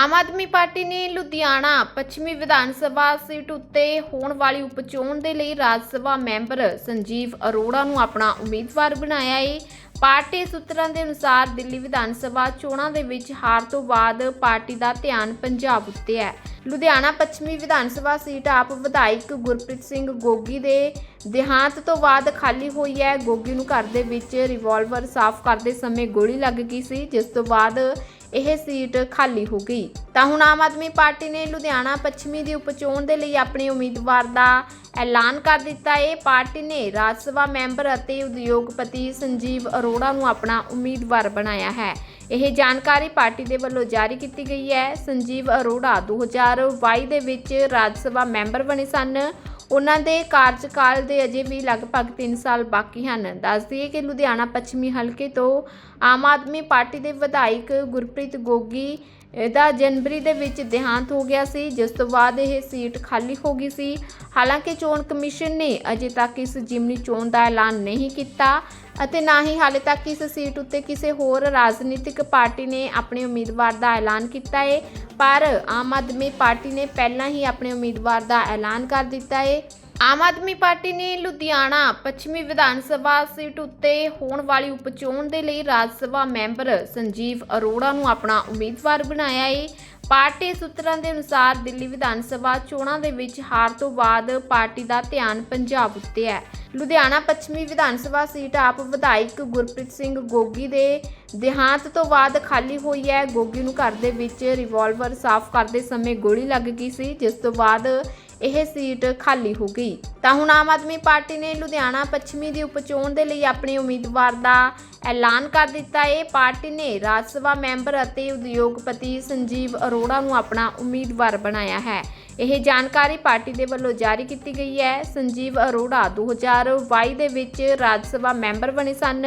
Aam Aadmi party ਨੇ ਲੁਧਿਆਣਾ ਪੱਛਮੀ Vidhan Sabha seat ਉੱਤੇ ਹੋਣ ਵਾਲੀ ਉਪਚੋਣ ਦੇ ਲਈ ਰਾਜ ਸਭਾ ਮੈਂਬਰ ਸੰਜੀਵ ਅਰੋੜਾ ਨੂੰ ਆਪਣਾ ਉਮੀਦਵਾਰ ਬਣਾਇਆ ਹੈ ਪਾਰਟੀ ਸੂਤਰਾਂ ਦੇ ਅਨੁਸਾਰ ਦਿੱਲੀ ਵਿਧਾਨ ਸਭਾ ਚੋਣਾਂ ਦੇ ਵਿੱਚ ਹਾਰ ਤੋਂ ਬਾਅਦ ਪਾਰਟੀ ਦਾ ਧਿਆਨ ਪੰਜਾਬ ਉੱਤੇ ਹੈ। ਲੁਧਿਆਣਾ ਪੱਛਮੀ ਵਿਧਾਨ ਸਭਾ ਸੀਟ ਆਪ ਵਿਧਾਇਕ ਗੁਰਪ੍ਰੀਤ ਸਿੰਘ ਗੋਗੀ ਦੇ ਦੇਹਾਂਤ ਤੋਂ ਬਾਅਦ ਖਾਲੀ ਹੋਈ ਹੈ। ਗੋਗੀ ਨੂੰ ਘਰ ਦੇ ਵਿੱਚ ਰਿਵਾਲਵਰ ਸਾਫ਼ ਕਰਦੇ ਸਮੇਂ ਗੋਲੀ ਲੱਗ ਗਈ ਸੀ, ਜਿਸ ਤੋਂ ਬਾਅਦ ਇਹ ਸੀਟ ਖਾਲੀ ਹੋ ਗਈ। ਤਾਂ ਹੁਣ ਆਮ ਆਦਮੀ ਪਾਰਟੀ ਨੇ ਲੁਧਿਆਣਾ ਪੱਛਮੀ ਦੀ ਉਪਚੋਣ ਦੇ ਲਈ ਆਪਣੇ ਉਮੀਦਵਾਰ ਦਾ ਐਲਾਨ ਕਰ ਦਿੱਤਾ। ਹੈ ਪਾਰਟੀ ਨੇ ਰਾਜ ਸਭਾ ਮੈਂਬਰ ਅਤੇ ਉਦਯੋਗਪਤੀ ਸੰਜੀਵ ਅਰੋੜਾ ਨੂੰ ਆਪਣਾ ਉਮੀਦਵਾਰ ਬਣਾਇਆ ਹੈ। ਇਹ ਜਾਣਕਾਰੀ ਪਾਰਟੀ ਦੇ ਵੱਲੋਂ ਜਾਰੀ ਕੀਤੀ ਗਈ ਹੈ। ਸੰਜੀਵ ਅਰੋੜਾ 2022 ਦੇ ਵਿੱਚ ਰਾਜ ਸਭਾ ਮੈਂਬਰ ਬਣੇ ਸਨ। ਉਹਨਾਂ ਦੇ ਕਾਰਜਕਾਲ ਦੇ ਅਜੇ ਵੀ ਲਗਭਗ 3 ਸਾਲ ਬਾਕੀ ਹਨ। ਦੱਸ ਦਈਏ ਕਿ ਲੁਧਿਆਣਾ ਪੱਛਮੀ ਹਲਕੇ ਤੋਂ ਆਮ ਆਦਮੀ ਪਾਰਟੀ ਦੇ ਵਿਧਾਇਕ ਗੁਰਪ੍ਰੀਤ ਗੋਗੀ ਇਹਦਾ ਜਨਵਰੀ ਦੇ ਵਿੱਚ ਦੇਹਾਂਤ ਹੋ ਗਿਆ ਸੀ, ਜਿਸ ਤੋਂ ਬਾਅਦ ਇਹ ਸੀਟ ਖਾਲੀ ਹੋ ਗਈ ਸੀ। ਹਾਲਾਂਕਿ ਚੋਣ ਕਮਿਸ਼ਨ ਨੇ ਅਜੇ ਤੱਕ ਇਸ ਜਿਮਨੀ ਚੋਣ ਦਾ ਐਲਾਨ ਨਹੀਂ ਕੀਤਾ ਅਤੇ ਨਾ ਹੀ ਹਾਲੇ ਤੱਕ ਇਸ ਸੀਟ ਉੱਤੇ ਕਿਸੇ ਹੋਰ ਰਾਜਨੀਤਿਕ ਪਾਰਟੀ ਨੇ ਆਪਣੇ ਉਮੀਦਵਾਰ ਦਾ ਐਲਾਨ ਕੀਤਾ ਹੈ ਪਰ ਆਮ ਆਦਮੀ ਪਾਰਟੀ ਨੇ ਪਹਿਲਾਂ ਹੀ ਆਪਣੇ ਉਮੀਦਵਾਰ ਦਾ ਐਲਾਨ ਕਰ ਦਿੱਤਾ ਹੈ ਆਮ ਆਦਮੀ ਪਾਰਟੀ ਨੇ ਲੁਧਿਆਣਾ ਪੱਛਮੀ ਵਿਧਾਨ ਸਭਾ ਸੀਟ ਉੱਤੇ ਹੋਣ ਵਾਲੀ ਉਪਚੋਣ ਦੇ ਲਈ ਰਾਜ ਸਭਾ ਮੈਂਬਰ ਸੰਜੀਵ ਅਰੋੜਾ ਨੂੰ ਆਪਣਾ ਉਮੀਦਵਾਰ ਬਣਾਇਆ ਹੈ ਪਾਰਟੀ ਸੂਤਰਾਂ ਦੇ ਅਨੁਸਾਰ ਦਿੱਲੀ ਵਿਧਾਨ ਸਭਾ ਚੋਣਾਂ ਦੇ ਵਿੱਚ ਹਾਰ ਤੋਂ ਬਾਅਦ ਪਾਰਟੀ ਦਾ ਧਿਆਨ ਪੰਜਾਬ ਉੱਤੇ ਹੈ। ਲੁਧਿਆਣਾ ਪੱਛਮੀ ਵਿਧਾਨ ਸਭਾ ਸੀਟ ਆਪ ਵਿਧਾਇਕ ਗੁਰਪ੍ਰੀਤ ਸਿੰਘ ਗੋਗੀ ਦੇ ਦੇਹਾਂਤ ਤੋਂ ਬਾਅਦ ਖਾਲੀ ਹੋਈ ਹੈ। ਗੋਗੀ ਨੂੰ ਘਰ ਦੇ ਵਿੱਚ ਰਿਵਾਲਵਰ ਸਾਫ਼ ਕਰਦੇ ਸਮੇਂ ਗੋਲੀ ਲੱਗ ਗਈ ਸੀ, ਜਿਸ ਤੋਂ ਬਾਅਦ ਇਹ ਸੀਟ ਖਾਲੀ ਹੋ ਗਈ। ਤਾਂ ਹੁਣ ਆਮ ਆਦਮੀ ਪਾਰਟੀ ਨੇ ਲੁਧਿਆਣਾ ਪੱਛਮੀ ਦੀ ਉਪਚੋਣ ਦੇ ਲਈ ਆਪਣੇ ਉਮੀਦਵਾਰ ਦਾ ਐਲਾਨ ਕਰ ਦਿੱਤਾ। ਹੈ ਪਾਰਟੀ ਨੇ ਰਾਜ ਸਭਾ ਮੈਂਬਰ ਅਤੇ ਉਦਯੋਗਪਤੀ ਸੰਜੀਵ ਅਰੋੜਾ ਨੂੰ ਆਪਣਾ ਉਮੀਦਵਾਰ ਬਣਾਇਆ ਹੈ। ਇਹ ਜਾਣਕਾਰੀ ਪਾਰਟੀ ਦੇ ਵੱਲੋਂ ਜਾਰੀ ਕੀਤੀ ਗਈ ਹੈ। ਸੰਜੀਵ ਅਰੋੜਾ 2022 ਦੇ ਵਿੱਚ ਰਾਜ ਸਭਾ ਮੈਂਬਰ ਬਣੇ ਸਨ।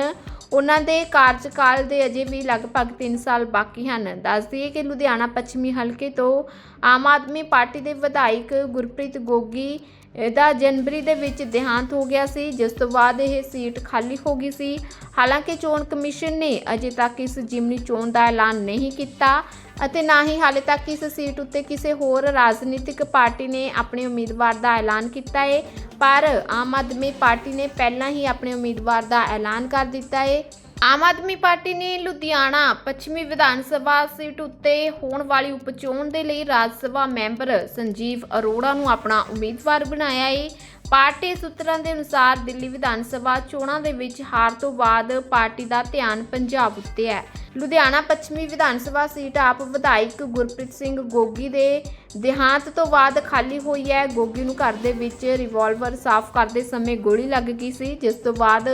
ਉਹਨਾਂ ਦੇ ਕਾਰਜਕਾਲ ਦੇ ਅਜੇ ਵੀ ਲਗਭਗ 3 ਸਾਲ ਬਾਕੀ ਹਨ। ਦੱਸ ਦਈਏ ਕਿ ਲੁਧਿਆਣਾ ਪੱਛਮੀ ਹਲਕੇ ਤੋਂ ਆਮ ਆਦਮੀ ਪਾਰਟੀ ਦੇ ਵਿਧਾਇਕ ਗੁਰਪ੍ਰੀਤ ਗੋਗੀ ਇਹਦਾ ਜਨਵਰੀ ਦੇ ਵਿੱਚ ਦੇਹਾਂਤ ਹੋ ਗਿਆ ਸੀ, ਜਿਸ ਤੋਂ ਬਾਅਦ ਇਹ ਸੀਟ ਖਾਲੀ ਹੋ ਗਈ ਸੀ। ਹਾਲਾਂਕਿ ਚੋਣ ਕਮਿਸ਼ਨ ਨੇ ਅਜੇ ਤੱਕ ਇਸ ਜਿਮਨੀ ਚੋਣ ਦਾ ਐਲਾਨ ਨਹੀਂ ਕੀਤਾ ਅਤੇ ਨਾ ਹੀ ਹਾਲੇ ਤੱਕ ਇਸ ਸੀਟ ਉੱਤੇ ਕਿਸੇ ਹੋਰ ਰਾਜਨੀਤਿਕ ਪਾਰਟੀ ਨੇ ਆਪਣੇ ਉਮੀਦਵਾਰ ਦਾ ਐਲਾਨ ਕੀਤਾ ਹੈ ਪਰ ਆਮ ਆਦਮੀ ਪਾਰਟੀ ਨੇ ਪਹਿਲਾਂ ਹੀ ਆਪਣੇ ਉਮੀਦਵਾਰ ਦਾ ਐਲਾਨ ਕਰ ਦਿੱਤਾ ਹੈ ਆਮ ਆਦਮੀ ਪਾਰਟੀ ਨੇ ਲੁਧਿਆਣਾ ਪੱਛਮੀ ਵਿਧਾਨ ਸਭਾ ਸੀਟ ਉੱਤੇ ਹੋਣ ਵਾਲੀ ਉਪਚੋਣ ਦੇ ਲਈ ਰਾਜ ਸਭਾ ਮੈਂਬਰ ਸੰਜੀਵ ਅਰੋੜਾ ਨੂੰ ਆਪਣਾ ਉਮੀਦਵਾਰ ਬਣਾਇਆ ਹੈ ਪਾਰਟੀ ਸੂਤਰਾਂ ਦੇ ਅਨੁਸਾਰ ਦਿੱਲੀ ਵਿਧਾਨ ਸਭਾ ਚੋਣਾਂ ਦੇ ਵਿੱਚ ਹਾਰ ਤੋਂ ਬਾਅਦ ਪਾਰਟੀ ਦਾ ਧਿਆਨ ਪੰਜਾਬ ਉੱਤੇ ਹੈ। ਲੁਧਿਆਣਾ ਪੱਛਮੀ ਵਿਧਾਨ ਸਭਾ ਸੀਟ ਆਪ ਵਿਧਾਇਕ ਗੁਰਪ੍ਰੀਤ ਸਿੰਘ ਗੋਗੀ ਦੇ ਦੇਹਾਂਤ ਤੋਂ ਬਾਅਦ ਖਾਲੀ ਹੋਈ ਹੈ। ਗੋਗੀ ਨੂੰ ਘਰ ਦੇ ਵਿੱਚ ਰਿਵਾਲਵਰ ਸਾਫ਼ ਕਰਦੇ ਸਮੇਂ ਗੋਲੀ ਲੱਗ ਗਈ ਸੀ, ਜਿਸ ਤੋਂ ਬਾਅਦ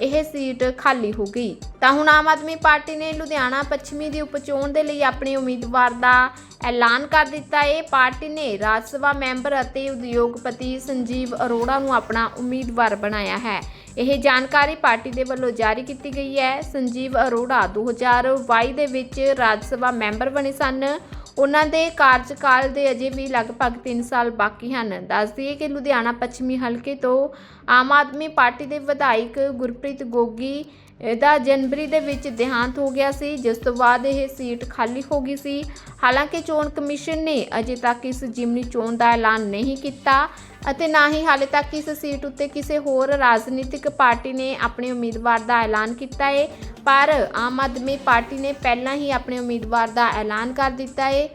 ਇਹ ਸੀਟ ਖਾਲੀ ਹੋ ਗਈ। ਤਾਂ ਹੁਣ ਆਮ ਆਦਮੀ ਪਾਰਟੀ ਨੇ ਲੁਧਿਆਣਾ ਪੱਛਮੀ ਦੀ ਉਪਚੋਣ ਦੇ ਲਈ ਆਪਣੇ ਉਮੀਦਵਾਰ ਦਾ ਐਲਾਨ ਕਰ ਦਿੱਤਾ। ਹੈ ਪਾਰਟੀ ਨੇ ਰਾਜ ਸਭਾ ਮੈਂਬਰ ਅਤੇ ਉਦਯੋਗਪਤੀ ਸੰਜੀਵ ਅਰੋੜਾ ਨੂੰ ਆਪਣਾ ਉਮੀਦਵਾਰ ਬਣਾਇਆ ਹੈ। ਇਹ ਜਾਣਕਾਰੀ ਪਾਰਟੀ ਦੇ ਵੱਲੋਂ ਜਾਰੀ ਕੀਤੀ ਗਈ ਹੈ। ਸੰਜੀਵ ਅਰੋੜਾ 2022 ਦੇ ਵਿੱਚ ਰਾਜ ਸਭਾ ਮੈਂਬਰ ਬਣੇ ਸਨ। ਉਹਨਾਂ ਦੇ ਕਾਰਜਕਾਲ ਦੇ ਅਜੇ ਵੀ ਲਗਭਗ 3 ਸਾਲ ਬਾਕੀ ਹਨ। ਦੱਸ ਦਈਏ ਕਿ ਲੁਧਿਆਣਾ ਪੱਛਮੀ ਹਲਕੇ ਤੋਂ ਆਮ ਆਦਮੀ ਪਾਰਟੀ ਦੇ ਵਿਧਾਇਕ ਗੁਰਪ੍ਰੀਤ ਗੋਗੀ ਇਹਦਾ ਜਨਵਰੀ ਦੇ ਵਿੱਚ ਦੇਹਾਂਤ ਹੋ ਗਿਆ ਸੀ, ਜਿਸ ਤੋਂ ਬਾਅਦ ਇਹ ਸੀਟ ਖਾਲੀ ਹੋ ਗਈ ਸੀ। ਹਾਲਾਂਕਿ ਚੋਣ ਕਮਿਸ਼ਨ ਨੇ ਅਜੇ ਤੱਕ ਇਸ ਜਿਮਨੀ ਚੋਣ ਦਾ ਐਲਾਨ ਨਹੀਂ ਕੀਤਾ ਅਤੇ ਨਾ ਹੀ ਹਾਲੇ ਤੱਕ ਇਸ ਸੀਟ ਉੱਤੇ ਕਿਸੇ ਹੋਰ ਰਾਜਨੀਤਿਕ ਪਾਰਟੀ ਨੇ ਆਪਣੇ ਉਮੀਦਵਾਰ ਦਾ ਐਲਾਨ ਕੀਤਾ ਹੈ ਪਰ ਆਮ ਆਦਮੀ ਪਾਰਟੀ ਨੇ ਪਹਿਲਾਂ ਹੀ ਆਪਣੇ ਉਮੀਦਵਾਰ ਦਾ ਐਲਾਨ ਕਰ ਦਿੱਤਾ ਹੈ